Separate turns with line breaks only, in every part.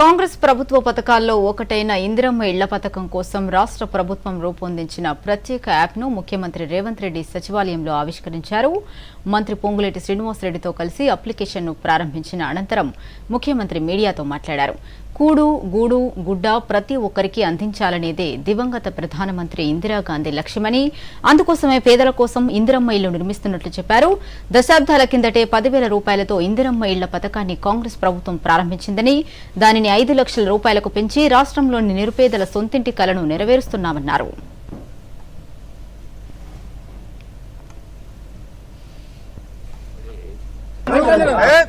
కాంగ్రెస్ ప్రభుత్వ పథకాల్లో ఒకటైన ఇందిరమ్మ ఇళ్ళ పథకం కోసం రాష్ట్ర ప్రభుత్వం రూపొందించిన ప్రత్యేక యాప్ను ముఖ్యమంత్రి రేవంత్ రెడ్డి సచివాలయంలో ఆవిష్కరించారు. మంత్రి పొంగులేటి శ్రీనివాసరెడ్డితో కలిసి అప్లికేషన్ను ప్రారంభించిన అనంతరం ముఖ్యమంత్రి మీడియాతో మాట్లాడారు. కూడు గూడు గుడ్డ ప్రతి ఒక్కరికి అందించాలనేదే దివంగత ప్రధానమంత్రి ఇందిరాగాంధీ లక్ష్యమని అందుకోసమే పేదల కోసం ఇందిరమ్మ ఇళ్ళు నిర్మిస్తున్నట్లు చెప్పారు. దశాబ్దాల కిందటే పదివేల రూపాయలతో ఇందిరమ్మ ఇళ్ళ పథకాన్ని కాంగ్రెస్ ప్రభుత్వం ప్రారంభించిందని దానిని ఐదు లక్షల రూపాయలకు పెంచి రాష్ట్రంలోని నిరుపేదల సొంతింటి కలను నెరవేరుస్తున్నామన్నారు.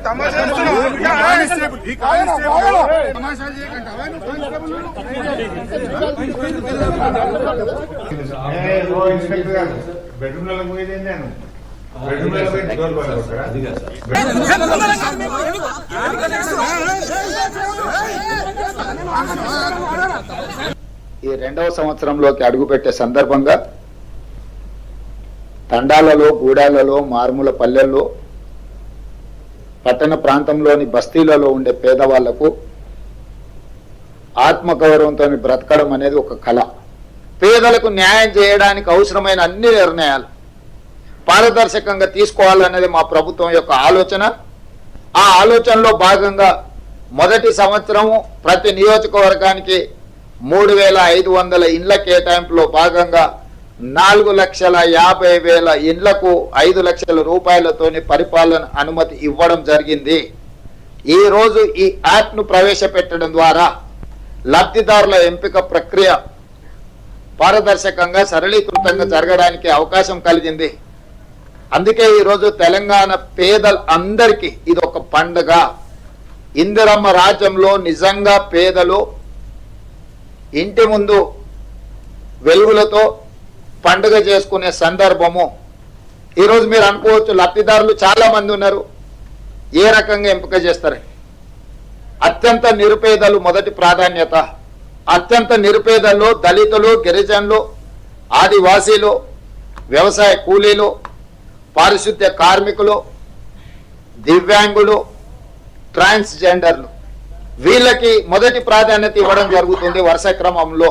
తమాషా కానిస్టేబుల్, ఈ కానిస్టేబుల్. తమాషాలు చేయకంటావా నువ్వు కానిస్టేబుల్.
ఏ, ఓ ఇన్స్పెక్టర్ గారు బెడ్రూమ్లో పోయేది నేను? బెడ్రూమ్లో పోయి డోర్ పడుకుంటారా
ఈ రెండవ సంవత్సరంలోకి అడుగుపెట్టే సందర్భంగా తండాలలో గూడాలలో మారుమూల పల్లెల్లో పట్టణ ప్రాంతంలోని బస్తీలలో ఉండే పేదవాళ్ళకు ఆత్మగౌరవంతో బ్రతకడం అనేది ఒక కళ. పేదలకు న్యాయం చేయడానికి అవసరమైన అన్ని నిర్ణయాలు పారదర్శకంగా తీసుకోవాలనేది మా ప్రభుత్వం యొక్క ఆలోచన. ఆ ఆలోచనలో భాగంగా మొదటి సంవత్సరము ప్రతి నియోజకవర్గానికి మూడు వేల ఐదు వందల ఇండ్ల కేటాయింపులో భాగంగా నాలుగు లక్షల యాభై వేల ఇండ్లకు ఐదు లక్షల రూపాయలతోని పరిపాలన అనుమతి ఇవ్వడం జరిగింది. ఈరోజు ఈ యాప్ను ప్రవేశపెట్టడం ద్వారా లబ్ధిదారుల ఎంపిక ప్రక్రియ పారదర్శకంగా సరళీకృతంగా జరగడానికి అవకాశం కలిగింది. అందుకే ఈరోజు తెలంగాణ పేదల అందరికీ ఇది ఒక పండుగ. ఇందిరమ్మ రాజ్యంలో నిజంగా పేదలు ఇంటి ముందు వెలుగులతో పండుగ చేసుకునే సందర్భము. ఈరోజు మీరు అనుకోవచ్చు లబ్ధిదారులు చాలా మంది ఉన్నారు. ఏ రకంగా ఎంపిక చేస్తారు? అత్యంత నిరుపేదలు మొదటి ప్రాధాన్యత. అత్యంత నిరుపేదలు దళితులు గిరిజనులు ఆదివాసీలు వ్యవసాయ కూలీలు పారిశుద్ధ్య కార్మికులు దివ్యాంగులు ట్రాన్స్జెండర్లు. వీళ్ళకి మొదటి ప్రాధాన్యత ఇవ్వడం జరుగుతుంది వరుస క్రమంలో.